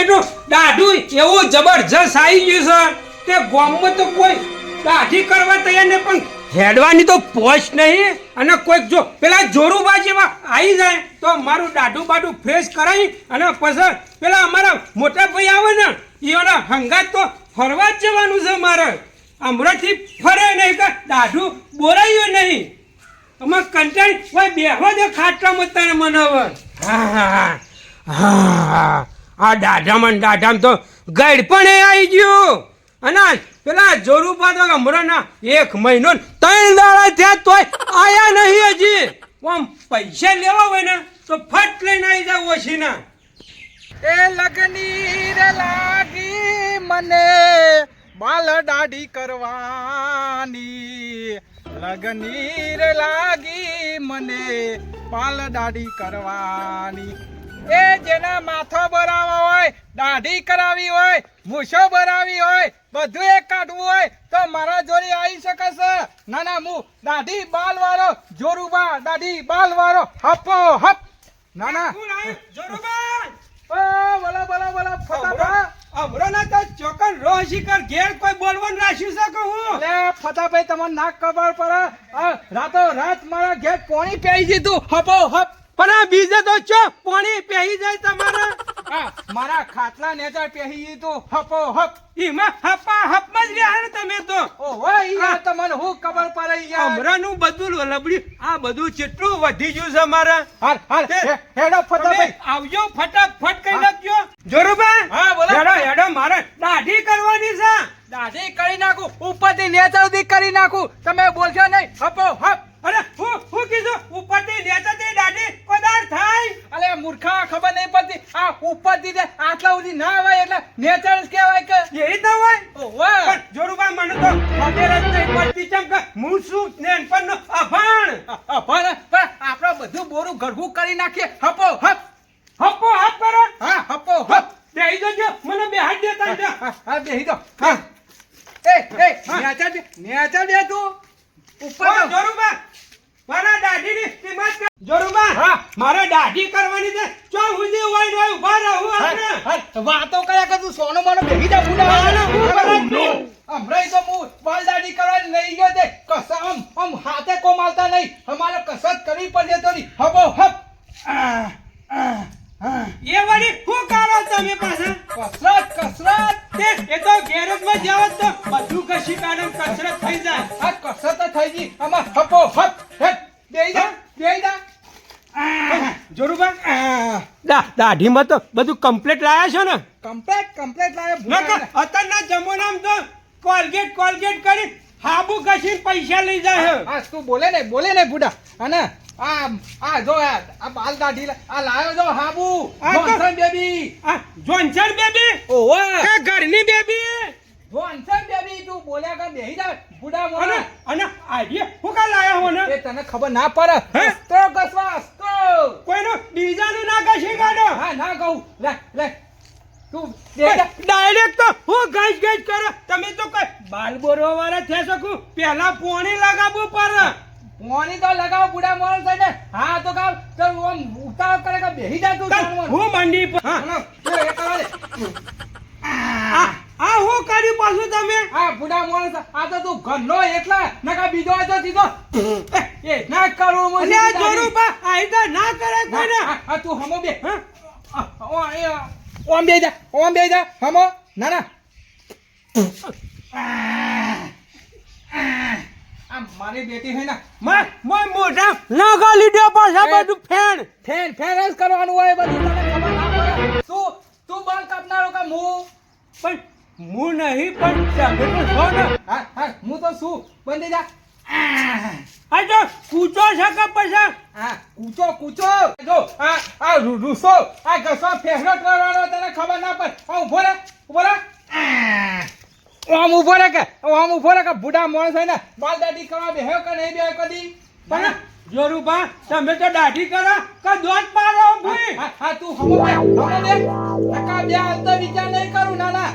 મારો દાઢું એવું જબરજસ્ત આવી ગયું છે કે ગામમાં તો કોઈ દાઢી કરવા તૈયાર નહીં, પણ હેડવાની તો પોચ નહીં. અને કોઈક જો પેલા જોરુબા જેવા આવી જાય, તો મારું દાઢું બાઢું ફ્રેશ કરાવી અને પછી પેલા અમારા મોટા ભાઈ આવે ને એના હંગાત તો ફરવા જ જવાનું છે મારે. હમણાંથી ફરે નહીં કે દાઢું બોરાયું નહીં. અમાર કંટાળી ભાઈ બેહવા દે ખાટલામાં તને મને હવે હા હા હા. આ દાઢામાં દાઢામાં તો ગાઈડ પણ એ આવી ગયું. અને પેલા જોરુબા તો હમણાંના એક મહિનો ત્રણ દાડા થયા તોય આયા નહીં હજી. આમ પૈસા લેવા હોય ને તો ફટ લઈને આવી જાવ ઓછીના એ લગની રે લાગી મને બાલ દાઢી કરવાની. લગની રે લાગી મને બાલ દાઢી કરવાની. એ જેના માથો ભરાવો હોય દાઢી કરાવી હોય મૂછો ભરાવી હોય બધું એક કાઢવું હોય તો મારા જોડે આવી શકે છે. ના ના હું દાઢી બાલ વાળો જોરુબા દાઢી બાલ વાળો હપો. હપ ના. ના? જોરુબા! ઓ, બોલો બોલો બોલો ફટાફટ. હમણાં તો ચોકન ઘેર કોઈ બોલવાનું રાખ્યું છે કે હું? અલે ફટાફટ તમને નાક ખબર પડે આ રાતો રાત મારા ઘેર પોણી પેઈ દીધું. હપો હપ. પણ આ બીજે તો ચો પાણી પહેરી જાય તમારા. મારા ખાટલા નેચર પેહી તો હપો હપ. એમાં હપા હપમાં જ રહ્યા તમે તો. ઓહો યાર તમને હું ખબર પડે યાર. અમરાનું બધું લબડ્યું આ બધું કેટલું વધી ગયું છે મારા. હાલ હાલ હેડો ફટાફટ. આવજો ફટાફટ કઈ લખજો નાખજો. જોરુબા હા, બોલો. હેડો હેડો મારે દાઢી કરવાની છે. દાઢી કરી નાખું ઉપરથી નેચર કરી નાખું. તમે બોલશો નહીં. હપો હપ અરે હું હું કીધું ઉપરથી નેચાથી દાઢી કોદાર થાય અલે મૂર્ખા ખબર નહીં પડતી આ ઉપરથી જે આટલા સુધી ના હોય એટલે નેચર કહેવાય કે એ તો હોય. પણ જોરુબા મને તો ખબર જ નહીં પડતી કે હું શું નેનપણનો અભાણ પણ પણ આપણે બધું બોરું ગરગું કરી નાખીએ. હપો હપ. હપો હપ કરો. હા હપો હપ. બેહી જજો મને બેહાડ દેતા જ. હા, હા બેહી દો હા. એ એ નેચર નેચર દે તું. ઉપર જોરુબા મારા દાઢીની કિંમત. જોરુબા હા. મારે દાઢી કરવાની છે ચો સુધી હોય ને ઊભા રહું આપણે વાતો કર્યા કર તું સોનો મોનો ભેગી જા બુડા મારે હું કરવા જ હમણાં તો દાઢીમાં તો બધું કમ્પ્લેટ લાયા છો ને? કમ્પ્લેટ કમ્પ્લેટ લાવે અત્યારના જમાનામાં તો કોલગેટ કોલગેટ કરી હાબુ કશી પૈસા લઈ જાય. હા. તું બોલે ને? બોલે ને બુડા અને આ આ જો આ આ બાલ દાઢી આ લાયો જો હાબુ. આ જોન્સન બેબી. આ જોન્સન બેબી? ઓહો. કે ઘરની બેબી? જોન્સન બેબી તું બોલ્યા કે બેહી જા બુડા મોને અને આઈડિયા હું કા લાયા હો ને? એ તને ખબર ના પડે? અસ્ત્રો કસવા અસ્ત્રો કોઈનો બીજાનું ના ઘસી કાઢો હા લે લે. તું ડાયરેક્ટ તો હું ગઈ ગઈ કરો. તમે તો કોઈ બાલ બોરવા વાળા થઈ શકું પેલા પોણી લગાવવું પડે. મોની તો લગાવ બુડા મોણ થઈને હા તો કામ તો આમ ઉતાવ કરે કે બેહી જા તું હું મંડી પર હા. હલો, એ કરવા આ આ હું કર્યું પાછું તમે? આ બુડા માણસ આ તો તું ઘરનો એકલા. નકા બીજો હોય તો સીધો. એ ના કરું આ સીધી દાઢી. જોરુબા આઈદા ના કરે કોઈને. હા, તું હમો બે. હા? ઓમ બે જા ઓમ બે જા હમો ના ના મારી બેટી હે ના માં મોય મોઢા નાગા લીધે પાછા. બધું ફેણ ફેન ફેન જ કરવાનું હોય તું તું બાલ કાપનારો કે હું પણ હું નહીં પણ તો છો હા હા તો શું બંધી જા આ જો કૂચો છે કે પછી? આ કૂચો કૂચો. જો આ આ રૂસો. આ ઘસો ફેરનો કરવાનો તને ખબર ના પડે. આ ઊભો રે ઊભો રે. આમ ઊભો રે કે? આમ ઊભો રે કે? બુઢા માણસ હોય ને બાલ દાઢી કરવા બેહ્યો કે નહીં બેહ્યો કદી? પણ જોરુબા તમે તો દાઢી કરો કે દોત પાડો ભઈ? હા હા તું હમો બે હમો બે નકા બે અંતર વિચાર નહીં કરું ના ના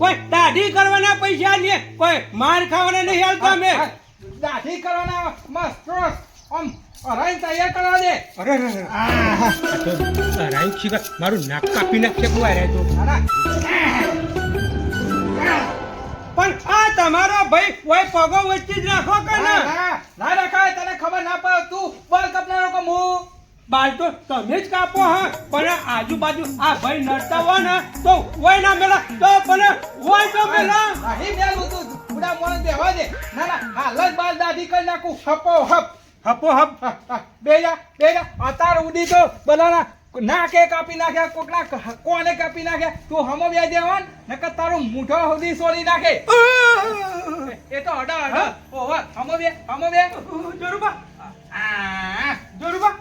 કોઈ દાઢી કરવાના પૈસા લે કોઈ માર ખાવાના નહીં હાલતા હા, દાઢી કરવાના મસ્ત આમ અરાઈને તૈયાર કરવા દે. અરે અરે, અરે. આ. તો રાઈ શીખર મારું નાક કાપી નાખશે કુવા રે તો. પણ આ તમારો ભાઈ કોઈ પગો વચ્ચે જ રાખો કે ના, ના ના, ના રખાય તને ખબર ના પડે તું બોલ કપનારો કે હું બાલ તો તમે જ કાપો હા. પણ આજુબાજુ આ ભાઈ નડતા હોય ને તો હોય ના મેલા તો પણ હોય તો મેલા. અહીં મેલું તું. બુડા મોણ બેહવા દે. ના ના હાલ જ બાલ દાઢી કરી નાખું. હપો હપ. હપો હપ. બેજા બેજા. બે બે જા અતાર ઉડી તો બધાના નાકે કાપી નાખ્યા કોકના ક- કોને કાપી નાખ્યા? તું હમો બે દેવાન? નકર તારું મૂઠો સુધી સોળી નાખે. એ તો અડા અડા ઓહો હમો બે હમો બે જોરુબા. જોરુબા.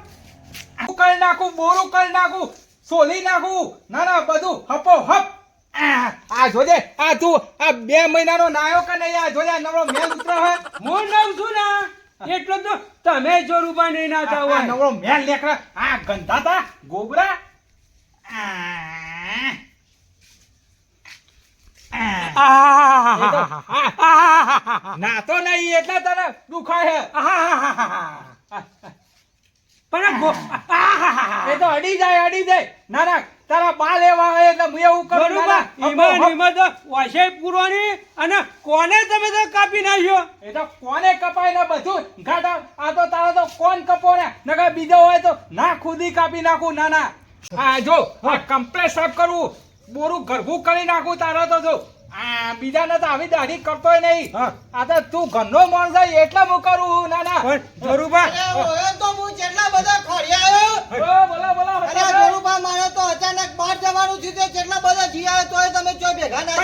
કરી નાખું બોરું કરી નાખું. સોલી નાખું. ના ના બધું હપો હપ. આ જોજે આ તું આ બે મહિનાનો નાયો કે નહીં આ જોજે નવરો મેલ ઉતરો હે હું નવ છું ને એટલો તો તમે જોરુબા નહીં ના જાવ આ નવરો મેલ લેકરા આ ગંધાતા ગોબરા આ તો, નહીં એટલે તને દુખાય હે પણ એ તો અડી જાય અડી જાય ના ના તારા બા લેવા આવે એટલે હું એવું કરું ઈમાન ઈમાન વાશે પૂરવાની અને કોને તમે તો કાપી નાખ્યો. એ તો કોને કપાય ને બધું? ઘાટા આ તો તારો તો કોણ કપો ને? નકર બીજો હોય તો ના ખુદી કાપી નાખું ના ના આ જો આ કમ્પ્લેટ સાફ કરવું બોરું ગરભું કરી નાખું તારો તો જો. આ બીજાને તો આવી દાઢી કરતોય નહીં. આ તો તું ઘરનો માણસ છે એટલે હું કરું. ના ના. જરૂબા તો હું જેટલા બધા ખોડિયા ઓ, બોલો બોલો અરે જોરુબા મારે તો અચાનક બહાર જવાનું થયું તે જેટલા બધા જી આવે તોય તમે ચો ભેગા ના.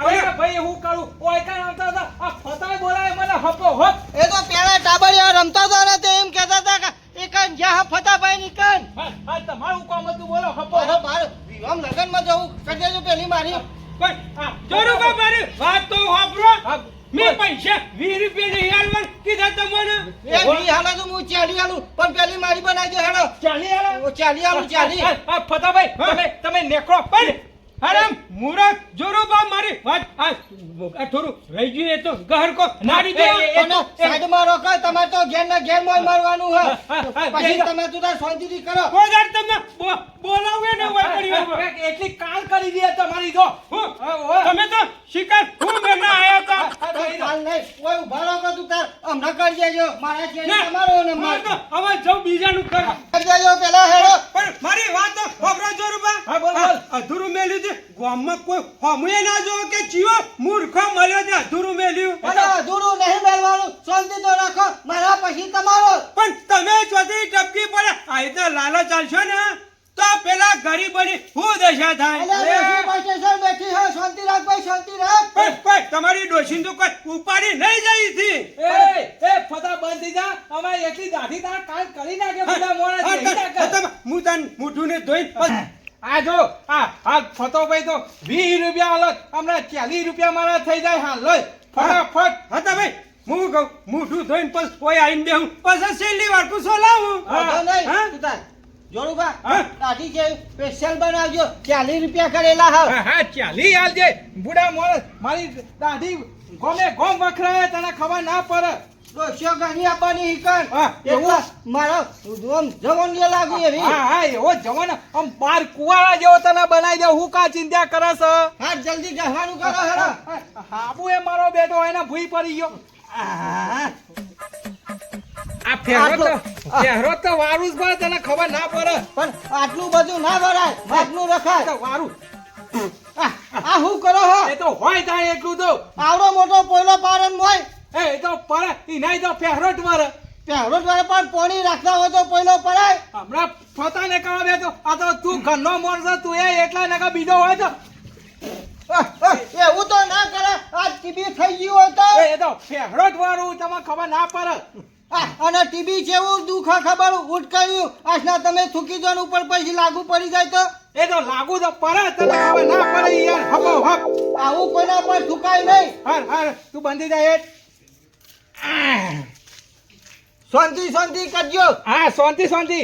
અરે ભાઈ હું કરું. ઓય કાન આવતા હતા. આ ફતાય બોલાય મને હપો હપ. એ તો પેલા ટાબરિયા રમતા હતા ને તે એમ કહેતા હતા કે એકન જ્યાં ફતાભાઈ નીકળ હા, હા, તમારું કામ હતું બોલો હપો અરે હપ બાર વિવામ લગનમાં જવું કરી દેજો પેલી મારી પણ આ જોરુબા મારી વાત તો વાપરો હા, મેં પૈસા વીસ રૂપિયા નહીં આલવા કીધા તમને એ વી હાલે તો હું ચાલી આલું પણ પેલી મારી બનાવી દો હેડો ચાલી આલે? ઓ, હા, ફતાભાઈ હા. તમે તમે નેકળો પણ અરે મુરત જોરુબા મારી વાત આ આ થોડું રહી ગયું એ તો ગહર કો નારી દે. એ- સાઈડમાં રોકો તમારે તો ઘેર ના ઘેર મોય મારવાનું હે. પછી તમે તું તાર શાંતિથી કરો. કોઈ દાડ તમને બોલાવે ને હોય પડી એટલી કાલ કરી દે તમારી તો? તમે તો શિકાર હું મેના આયા હતા. હા, તો હાલ નહીં. ઓય ઊભા રહો તું તાર? હમણાં કરી દેજો મારા છે ના, તમારો ને મારે તો હવે જો બીજાનું કર કરી દેજો પેલા હેડો. પણ મારી વાત તો ખબરો જોરુબા હા, બોલ, બોલ. અધૂરું મેલ્યું છે. ગામમાં કોઈ હમુએ ના જોવો કે જીવો મૂર્ખો મળ્યો છે અધૂરું મેલ્યું. અને અધૂરું નહીં મેળવાનું શાંતિ તો રાખો. મારા પછી તમારો. પણ તમે ચોથી ટપકી પડે આ તો લાલો ચાલશો ને? તો પેલા ગરીબની શું દશા થાય? બેઠી હે શાંતિ રાખ ભાઈ શાંતિ રાખ. પણ કોઈ તમારી ડોશીને તો કોઈ ઉપાડી નહીં જઈ થી એ એ ફતા બંધ થઈ જા. હવે એટલી દાઢી તાર કાલ કરી નાખે બધા મોણા હા, તને મૂઠુંને ધોઈ પછી આ જો આ આ ફતોભાઈ તો વીસ રૂપિયા હાલત હમણાં 40 રૂપિયા મારા થઈ જાય. હા લઈ. ફટાફટ. હતા ભાઈ હું કહું મૂઠું ધોઈને પછી કોઈ આવીને બેહું. પછી છેલ્લી વાર પૂછો લાવું. હા, હા? હા? દાઢી છે સ્પેશિયલ બનાવજો. ચાલીસ રૂપિયા કરેલા હા હા ચાલી હાલજે બુડા મોર મારી દાઢી ગોમે ગોમ વખરાય તને ખબર ના પડે. ડોશીઓ ઘણી આપવાની હિકન એટલા મારો આમ જવન લાગુ એવી. હા હા એવો જવાનો? આમ બાર કુવાળા જેવો તને બનાવી દે હું કા ચિંતા કરે હા જલ્દી ગહવાનું કરો હેડો. હાબુ એ મારો બેટો એને ભૂઈ પડી ગયો. આ ફેરો તો ફેરો તો વારું જ પડે તને ખબર ના પડે. પણ આટલું બધું ના ભરાય માપનું રખાય. તો વારું. આ હું કરો હો? એ તો હોય થાય એટલું તો. આવડો મોટો પોયલો પારન મોય. એ તો પડે નહીં તો ફેરો જ મારે. પહેરો દ્વારા પણ પોણી રાખતા હોય તો પહેલો પડાય હમણાં પોતાને કહો બે તો આ તો તું ઘરનો મોરસો તું એ એટલા નકા બીજો હોય તો. એવું તો ના કરે. આ ટીબી થઈ ગયું હોય તો. એ તો જ વારું તમને ખબર ના પડે. અને ટીબી છે એવું દુઃખ ખબર ઉટકાયું. આજના તમે થૂકી દો ને ઉપર પછી લાગુ પડી જાય તો. એ તો લાગુ તો પડે તને ખબર ના પડે યાર હપો હપ આવું કોઈના પર થૂકાય નહીં. હર હર તું બંધી જાય શાંતિ શાંતિ કરજો. હા શાંતિ શાંતિ.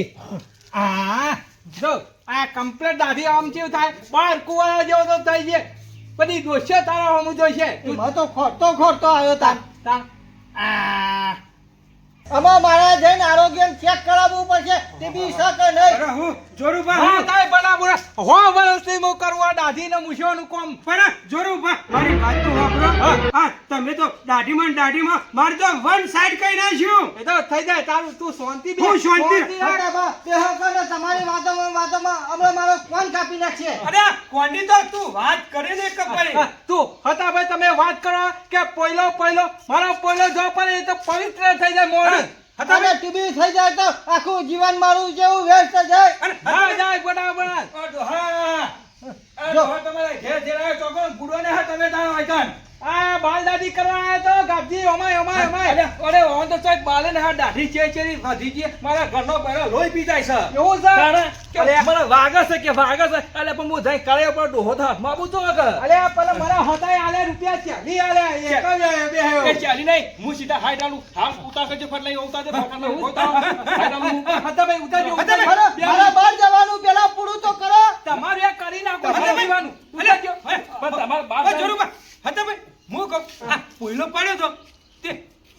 હા જો આ કમ્પ્લેટ દાઢી આમ કેવું થાય. બાર કુવાળા જેવો તો થઈ જાય બધી દોષે તારા હમું જોઈશે તું તો ખોટતો ખોટતો આવ્યો તાર તાર. આ આમાં મારા જઈને આરોગ્ય ચેક કરાવવું પડશે તે બી કે નહીં. અરે હું જોરુભા હા તાય બુરા હો વરસથી મો કરવા દાઢી ને મૂછવાનું કોમ? પણ જોરુભા મારી વાત તો વાપરો. હા. તમે તો દાઢીમાં દાઢી માં મારે તો વન સાઈડ કઈ નાખ્યું એ તો થઈ જાય તારું તું શાંતિ બે. હું શાંતિ? રાખ. મોટા બા, બેહો કરો તમારી વાતોમાં વાતોમાં હમણાં મારો ફોન કાપી નાખશે? અરે કોની તો તું વાત કરીને દે કપડે તું હતા ભાઈ તમે વાત કરો કે પહેલો પહેલો મારો પહેલો જો પડે એ તો પવિત્ર થઈ જાય હતા અને ટીબી થઈ જાય તો આખું જીવન મારું જેવું વેસ્ટ જાય. અને હા જાય બરાબર. જો. આ બાલ દાઢી કરવા તો ગાભજી અમાય અમાય અમાય અરે ઓન તો સાહેબ બાલે ને હા દાઢી છે છે છે મારા ઘરનો બૈરો લોહી પી જાય છે. એવું છે? અરે. મને વાગે છે કે વાગે છે? એટલે પણ હું જઈ કાળે પર ડોહો થા હાથમાં આપું વાગે અલે પેલા મારા હોતાય આલે રૂપિયા ચાલી આલે. એક જ બે એ ચાલી નહીં. હું સીધા હાઈ ડાલું હાલ ઉતા કરજો ફટ લઈ ઉતા દે ફટાફટ ઊભો ઉતા. હતા ભાઈ ઉતા જો મારા બહાર જવાનું પેલા પૂરું તો કરો. તમારે કરી નાખો. જીવાનું. અલે. પણ તમારે બાપ જરૂર હતા ભાઈ હું કહું? આ પોઈલો પડ્યો તો. તે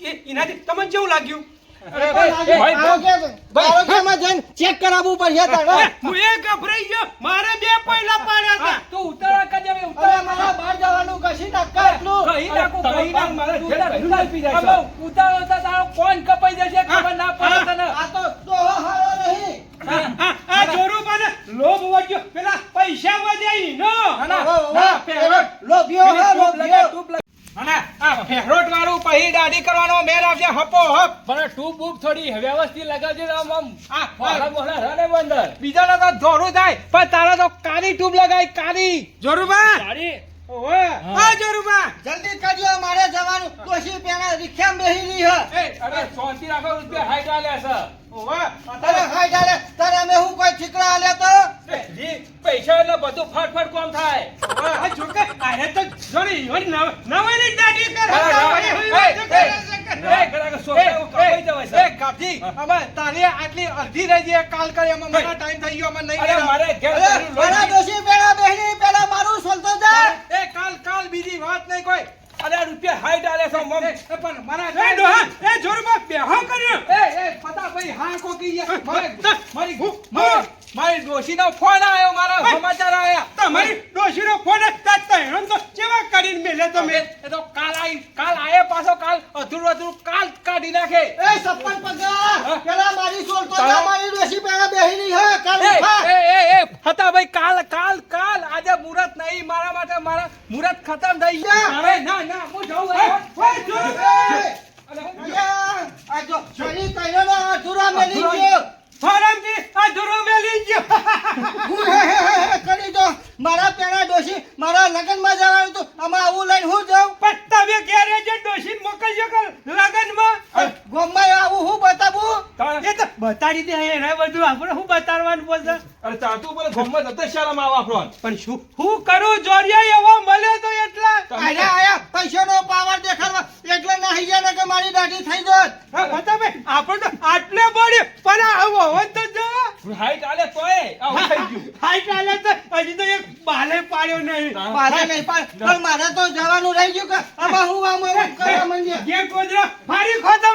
એ એનાથી તમને કેવું લાગ્યું? અરે ભાઈ, એ ભાઈ, આરોગ્ય- આરોગ્યમાં જઈને ચેક કરાવવું પડશે હું. એ ગભરાઈ ગયો. મારે બે પૈલા પાડ્યા હતા. તું ઉતારા કરજે ઉતારા મારા બહાર જવાનું કશી નાખા એટલું કહી નાખું, કહી નાખું. મારે તું ઘેર તાર પહેલું જ પી જાય છે. ઉતારો તો તારો કોણ કપાઈ જશે ખબર ના પડે તને. આ તો ડોહો હારો નહીં. આ આ જોરુબાને લોભ વધ્યો પેલા પૈસા વધ્યા ઈનો ના, ના, ના, લોભિયો હા, લોભિયો. ટૂપ. અને આ ફેરવટ વાળું પછી દાઢી કરવાનો મેર આવશે હપો હપ. પણ ટૂબ બૂબ થોડી વ્યવસ્થિત લગાવજે આમ આમ. આ, મોહલા મોહલા રહે ને બીજાનો તો ધોરું થાય પણ તારા તો કાળી ટૂબ લગાઈ કાળી જોરુબા. આ જોરુબા જલ્દી કરજો મારે જવાનું. કોશી પેલા રિક્ષામાં બેહી રહી હે. એ, અરે શાંતિ રાખો રૂપિયા હાઈ આલ્યા છે. તારે હાય તારે તારે અમે હું કોઈ ઠીકરા આલે તો? જી, પૈસા એટલે બધું ફટફટ કોમ થાય. તો નવાની દાઢી કર અરે, તારી આટલી અડધી રહી કાલ કરી એમાં મને ટાઈમ થઈ ગયો નહીં મારે પેલા મારું સોલતો જા. એ કાલ કાલ બીજી વાત નહીં કોઈ. અરે રૂપિયા હાઈટ આલ્યા છે પણ મારા એ ડોહા એ બેહો કર્યો. એ એ ભાઈ હા કોકી. મારે- મારી મારી ડોશીનો ફોન આવ્યો મારા સમાચાર આવ્યા તમારી ડોશીનો ફોન જ તો કેવા કરીને મેલે તમે? એ તો કાલ આઈ કાલ આયે પાછો કાલ અધૂરું અધૂરું કાલ કાઢી નાખે. એ સપન પગા પેલા મારી સોલ તો મારી ડોશી પેલા બેહી રહી હે કાલ એ એ એ હતા ભાઈ કાલ કાલ કાલ આજે મુરત નહીં મારા માટે મારા મુરત ખતમ થઈ ગયા. અરે ના ના હું જાઉં હે એ, અલ્યા, આ જો શરીર કઈનો ના અધૂરા મેલી ગયો ફોરમથી આ ધુરો મેલી ગયો હું હે હે હે હે કરી દો મારા પેલા ડોશી મારા લગ્નમાં જવાનું હતું. આમાં આવું લઈને હું જાઉં? પણ તમે ક્યારે જે ડોશીને મોકલજો કે લગનમાં. ગોમમાં આવું હું બતાવું? એ તો બતાડી દે એને બધું. આપણે શું બતાડવાનું બોલશે? અરે ચાતું બોલે ગોમમાં જતો શાળામાં આવા આપણો પણ શું? હું કરું? જોરિયા એવો મળે તો એટલા. આયા આયા પૈસાનો પાવર દેખાડવા. એટલે નાહી જાય ને કે મારી દાઢી થઈ જોત હા, બતાવે આપણે તો આટલે બળે પણ આવો હોય તો જો. હાઈટ આલે તોય આવું થઈ ગયું. હાઈ ચાલે તો હજી તો એક બાલે પાડ્યો નહીં પણ મારે તો જવાનું રહી ગયું કે હું આમ કરવા માંડ્યા? ઘેર ગોદરા ફારી ખોતમ